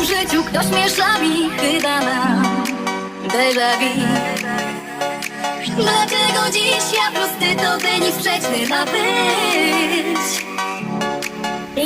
w życiu rozśmiesza mi chyba mam. Déjà vu. Dlaczego dziś ja prosty to wynik sprzeczny ma być?